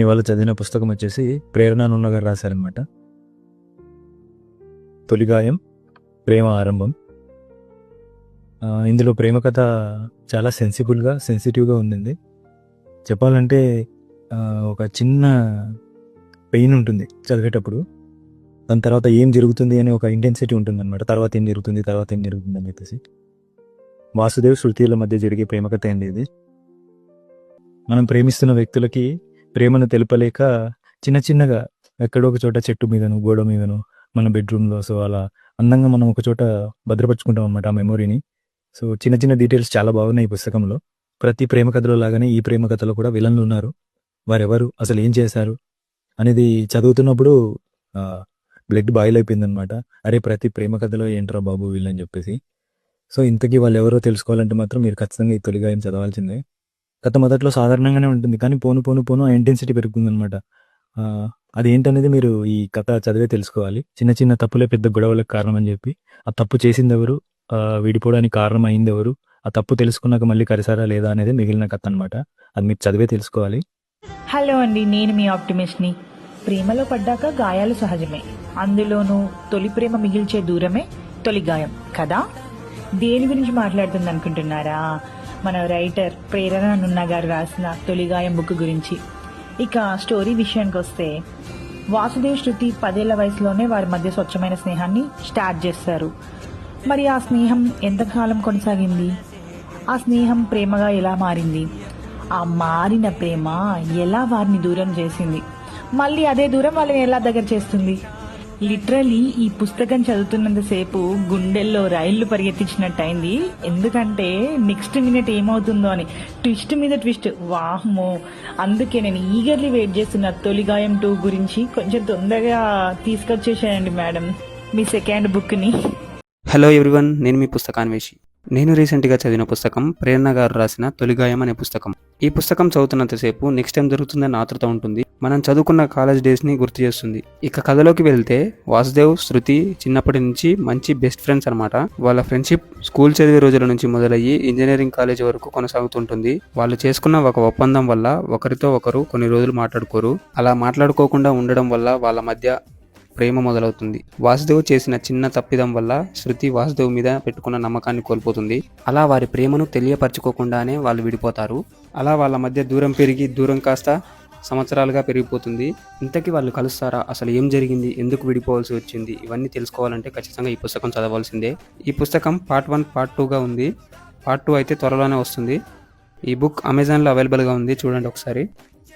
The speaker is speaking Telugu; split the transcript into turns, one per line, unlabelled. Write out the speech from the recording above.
నేను ఇవాళ చదివిన పుస్తకం వచ్చేసి ప్రేరణ నున్న గారు రాశారనమాట తొలిగాయం ప్రేమ ఆరంభం. ఇందులో ప్రేమ కథ చాలా సెన్సిబుల్గా సెన్సిటివ్గా ఉండింది. చెప్పాలంటే ఒక చిన్న పెయిన్ ఉంటుంది చదివేటప్పుడు. దాని తర్వాత ఏం జరుగుతుంది అని ఒక ఇంటెన్సిటీ ఉంటుంది అనమాట తర్వాత ఏం జరుగుతుంది తర్వాత ఏం జరుగుతుంది అని చెప్పేసి. వాసుదేవ్ శృతిల మధ్య జరిగే ప్రేమ కథ అండి ఇది. మనం ప్రేమిస్తున్న వ్యక్తులకి ప్రేమను తెలపలేక చిన్న చిన్నగా ఎక్కడో ఒక చోట చెట్టు మీదను గోడ మీదను మన బెడ్రూమ్లో సో అలా అందంగా మనం ఒక చోట భద్రపరుచుకుంటాం అనమాట ఆ మెమొరీని. సో చిన్న చిన్న డీటెయిల్స్ చాలా బాగున్నాయి ఈ పుస్తకంలో. ప్రతి ప్రేమ కథలో లాగానే ఈ ప్రేమ కథలో కూడా విలన్లు ఉన్నారు. వారెవరు అసలు ఏం చేశారు అనేది చదువుతున్నప్పుడు బ్లడ్ బాయిల్ అయిపోయింది అనమాట అరే ప్రతి ప్రేమ కథలో ఏంట్రా బాబు వీళ్ళని చెప్పేసి. సో ఇంతకీ వాళ్ళు ఎవరో తెలుసుకోవాలంటే మాత్రం మీరు ఖచ్చితంగా ఈ తొలిగాయం చదవాల్సిందే. గత మొదట్లో సాధారణంగానే ఉంటుంది. కానీ పోను పోను పోను ఆ ఇంటెన్సిటీ పెరుగుతుందన్నమాట. ఆ, అది ఏంటనేది మీరు ఈ కథ చదివే తెలుసుకోవాలి. చిన్న చిన్న తప్పులే పెద్ద గొడవలకు కారణం అని చెప్పి. ఆ తప్పు చేసింది ఎవరు విడిపోవడానికి కారణం అయింది ఎవరు ఆ తప్పు తెలుసుకున్నాక మళ్ళీ కరిసారా లేదా అనేది మిగిలిన కథ అనమాట అది మీరు చదివే తెలుసుకోవాలి.
హలో అండి నేను మీ ఆప్టిమిస్ట్ని. ప్రేమలో పడ్డాక గాయాలు సహజమే. అందులోనూ తొలి ప్రేమ మిగిల్చే దూరమే తొలి గాయం కదా? దేని గురించి మాట్లాడుతుంది అనుకుంటున్నారా మన రైటర్ ప్రేరణ నున్న గారు రాసిన తొలిగాయం బుక్ గురించి. ఇక స్టోరీ విషయానికి వస్తే వాసుదేవ్ శృతి పదేళ్ళ వయసులోనే వారి మధ్య స్వచ్ఛమైన స్నేహాన్ని స్టార్ట్ చేస్తారు మరి ఆ స్నేహం ఎంతకాలం కొనసాగింది? ఆ స్నేహం ప్రేమగా ఎలా మారింది? ఆ మారిన ప్రేమ ఎలా వారిని దూరం చేసింది? మళ్ళీ అదే దూరం వాళ్ళని ఎలా దగ్గర చేస్తుంది? లిటరలీ ఈ పుస్తకం చదువుతున్నంతసేపు గుండెల్లో రైళ్ళు పరిగెత్తించినట్టయింది. ఎందుకంటే నెక్స్ట్ మినిట్ ఏమవుతుందో అని ట్విస్ట్ మీద ట్విస్ట్. వాహ్మో అందుకే నేను ఈగర్లీ వెయిట్ చేస్తున్న తొలిగాయం టూ గురించి కొంచెం తొందరగా తీసుకొచ్చేసానండి మేడం మీ సెకండ్ బుక్ని.
హలో ఎవ్రీవన్ నేను మీ పుస్తకాన్వేషి. నేను రీసెంట్గా చదివిన పుస్తకం ప్రేరణ గారు రాసిన తొలిగాయం అనే పుస్తకం. ఈ పుస్తకం చదువుతున్నంతసేపు నెక్స్ట్ టైం దొరుకుతుందని ఆతృత ఉంటుంది. మనం చదువుకున్న కాలేజ్ డేస్ని గుర్తు చేస్తుంది. ఇక కథలోకి వెళ్తే వాసుదేవ్ శృతి చిన్నప్పటి నుంచి మంచి బెస్ట్ ఫ్రెండ్స్ అనమాట వాళ్ళ ఫ్రెండ్షిప్ స్కూల్ చదివే రోజుల నుంచి మొదలయ్యి ఇంజనీరింగ్ కాలేజ్ వరకు కొనసాగుతుంటుంది. వాళ్ళు చేసుకున్న ఒక ఒప్పందం వల్ల ఒకరితో ఒకరు కొన్ని రోజులు మాట్లాడుకోరు. అలా మాట్లాడుకోకుండా ఉండడం వల్ల వాళ్ళ మధ్య ప్రేమ మొదలవుతుంది. వాసుదేవ్ చేసిన చిన్న తప్పిదం వల్ల శృతి వాసుదేవ్ మీద పెట్టుకున్న నమ్మకాన్ని కోల్పోతుంది. అలా వారి ప్రేమను తెలియపరచుకోకుండానే వాళ్ళు విడిపోతారు. అలా వాళ్ళ మధ్య దూరం పెరిగి దూరం కాస్త సంవత్సరాలుగా పెరిగిపోతుంది. ఇంతకీ వాళ్ళు కలుస్తారా? అసలు ఏం జరిగింది? ఎందుకు విడిపోవాల్సి వచ్చింది? ఇవన్నీ తెలుసుకోవాలంటే ఖచ్చితంగా ఈ పుస్తకం చదవాల్సిందే. ఈ పుస్తకం పార్ట్ వన్ పార్ట్ టూగా ఉంది. పార్ట్ టూ అయితే త్వరలోనే వస్తుంది. ఈ బుక్ అమెజాన్లో అవైలబుల్గా ఉంది. చూడండి ఒకసారి.